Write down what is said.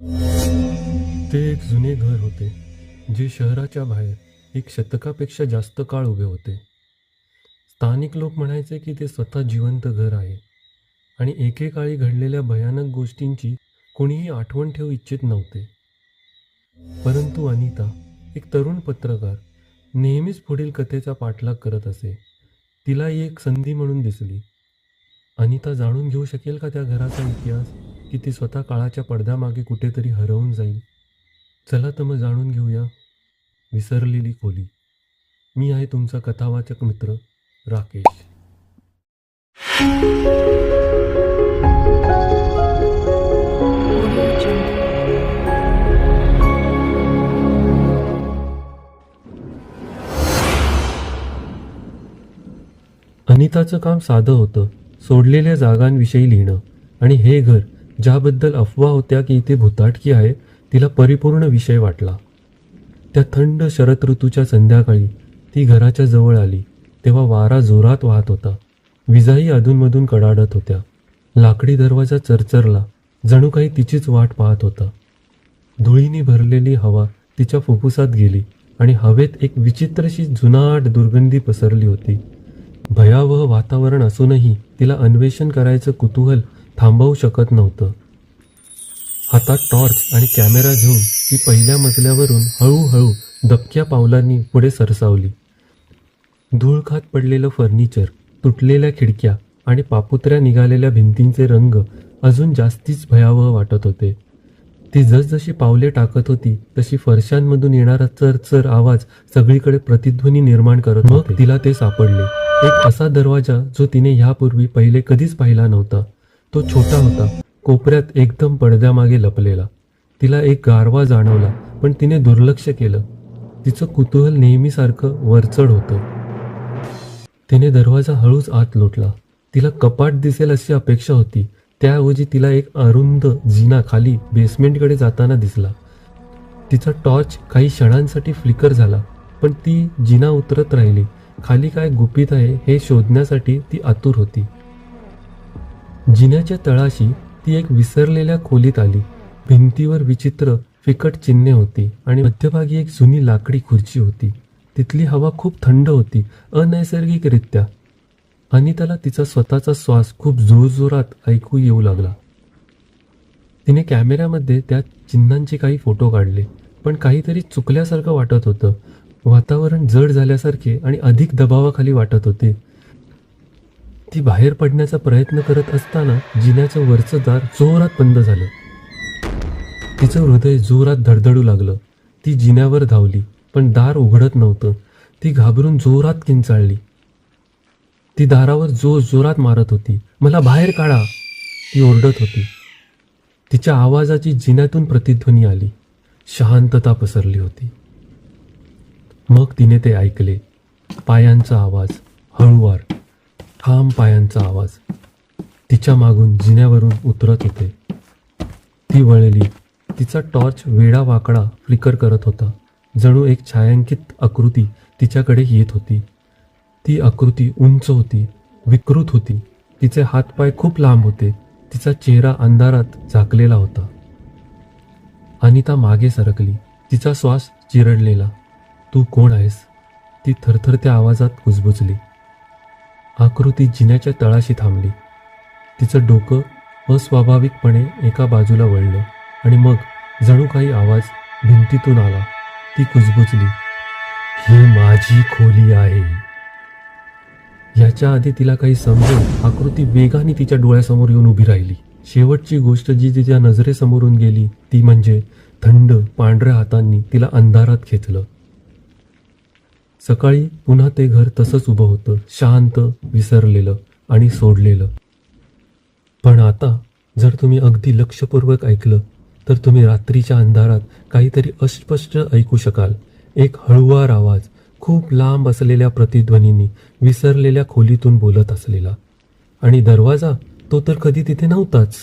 ते एक जुने घर होते जे शहराच्या बाहेर एक शतकापेक्षा जास्त काळ उभे होते. स्थानिक लोक म्हणायचे की ते स्वतः जिवंत घर आहे आणि एकेकाळी घडलेल्या भयानक गोष्टींची कोणीही आठवण ठेवू इच्छित नव्हते. परंतु अनिता एक तरुण पत्रकार नेहमीच पुढील कथेचा पाठलाग करत असे. तिला ही एक संधी म्हणून दिसली. अनिता जाणून घेऊ शकेल का त्या घराचा इतिहास? की ती स्वतः काळाच्या पडद्यामागे कुठेतरी हरवून जाईल. चला तर मग जाणून घेऊया. विसरलेली खोली. मी आहे तुमचा कथावाचक मित्र राकेश. अनिताचं काम साधं होतं. सोडलेल्या जागांविषयी लिहिणं आणि हे घर ज्याबद्दल अफवा होत्या की इथे भुताटकी आहे तिला परिपूर्ण विषय वाटला. त्या थंड शरद ऋतूच्या संध्याकाळी ती घराच्या जवळ आली तेव्हा वारा जोरात वाहत होता. विजाही अधूनमधून कडाडत होत्या. लाकडी दरवाजा चरचरला जणू काही तिचीच वाट पाहत होता. धुळीने भरलेली हवा तिच्या फुफ्फुसात गेली आणि हवेत एक विचित्रशी जुनाट दुर्गंधी पसरली होती. भयावह वातावरण असूनही तिला अन्वेषण करायचं कुतूहल थांबवू शकत नव्हतं. हातात टॉर्च आणि कॅमेरा घेऊन ती पहिल्या मजल्यावरून हळूहळू दबक्या पावलांनी पुढे सरसावली. धूळ खात पडलेलं फर्निचर तुटलेल्या खिडक्या आणि पापुत्र्या निघालेल्या भिंतींचे रंग अजून जास्तीच भयावह वाटत होते. ती जसजशी पावले टाकत होती तशी फरशांमधून येणारा चरचर आवाज सगळीकडे प्रतिध्वनी निर्माण करत मग तिला ते सापडले. एक असा दरवाजा जो तिने ह्यापूर्वी पहिले कधीच पाहिला नव्हता. तो छोटा होता. कोपऱ्यात एकदम पडद्यामागे लपलेला. तिला एक गारवा जाणवला पण तिने दुर्लक्ष केलं. तिचं कुतूहल नेहमीसारखं वरचढ होतं. तिने दरवाजा हळूच आत लोटला. तिला कपाट दिसेल अशी अपेक्षा होती. त्याऐवजी तिला एक अरुंद जिना खाली बेसमेंटकडे जाताना दिसला. तिचा टॉर्च काही क्षणांसाठी फ्लिकर झाला पण ती जिना उतरत राहिली. खाली काय गुपित आहे हे शोधण्यासाठी ती आतुर होती. जिन्याच्या तळाशी ती एक विसरलेल्या खोलीत आली. भिंतीवर विचित्र फिकट चिन्हे होती आणि मध्यभागी एक जुनी लाकडी खुर्ची होती. तिथली हवा खूप थंड होती अनैसर्गिकरित्या. अनिताला तिचा स्वतःचा श्वास खूप जोरजोरात ऐकू येऊ लागला. तिने कॅमेऱ्यामध्ये त्या चिन्हांचे काही फोटो काढले पण काहीतरी चुकल्यासारखं वाटत होतं. वातावरण जड झाल्यासारखे आणि अधिक दबावाखाली वाटत होते. ती बाहेर पडण्याचा प्रयत्न करत असताना जिन्याचं वरचं दार जोरात बंद झालं. तिचं हृदय जोरात धडधडू लागलं. ती जिन्यावर धावली पण दार उघडत नव्हतं. ती घाबरून जोरात किंचाळली. ती दारावर जोर जोरात मारत होती. मला बाहेर काढा ती ओरडत होती. तिच्या आवाजाची जिन्यातून प्रतिध्वनी आली. शांतता पसरली होती. मग तिने ते ऐकले. पायांचा आवाज हळूवार. ठाम पायांचा आवाज. तिच्या मागून जिन्यावरून उतरत होते. ती वळली. तिचा टॉर्च वेडा वाकडा फ्लिकर करत होता. जणू एक छायांकित आकृती तिच्याकडे येत होती. ती आकृती उंच होती विकृत होती. तिचे हातपाय खूप लांब होते. तिचा चेहरा अंधारात झाकलेला होता. अनिता मागे सरकली. तिचा श्वास चिरडलेला. तू कोण आहेस? ती थरथरत्या आवाजात कुजबुजली. आकृती जिन्याच्या तळाशी थांबली. तिचं डोकं अस्वाभाविकपणे एका बाजूला वळलं आणि मग जणू काही आवाज भिंतीतून आला. ती कुजबुजली ही माझी खोली आहे. याच्या आधी तिला काही समजून आकृती वेगाने तिच्या डोळ्यासमोर येऊन उभी राहिली. शेवटची गोष्ट जी तिच्या नजरेसमोरून गेली ती म्हणजे थंड पांढऱ्या हातांनी तिला अंधारात खेचलं सकाळी पुन्हा ते घर तसंच उभं होतं. शांत विसरलेलं आणि सोडलेलं. पण आता जर तुम्ही अगदी लक्षपूर्वक ऐकलं तर तुम्ही रात्रीच्या अंधारात काहीतरी अस्पष्ट ऐकू शकाल. एक हळुवार आवाज खूप लांब असलेल्या प्रतिध्वनींनी विसरलेल्या खोलीतून बोलत असलेला. आणि दरवाजा तो तर कधी तिथे नव्हताच.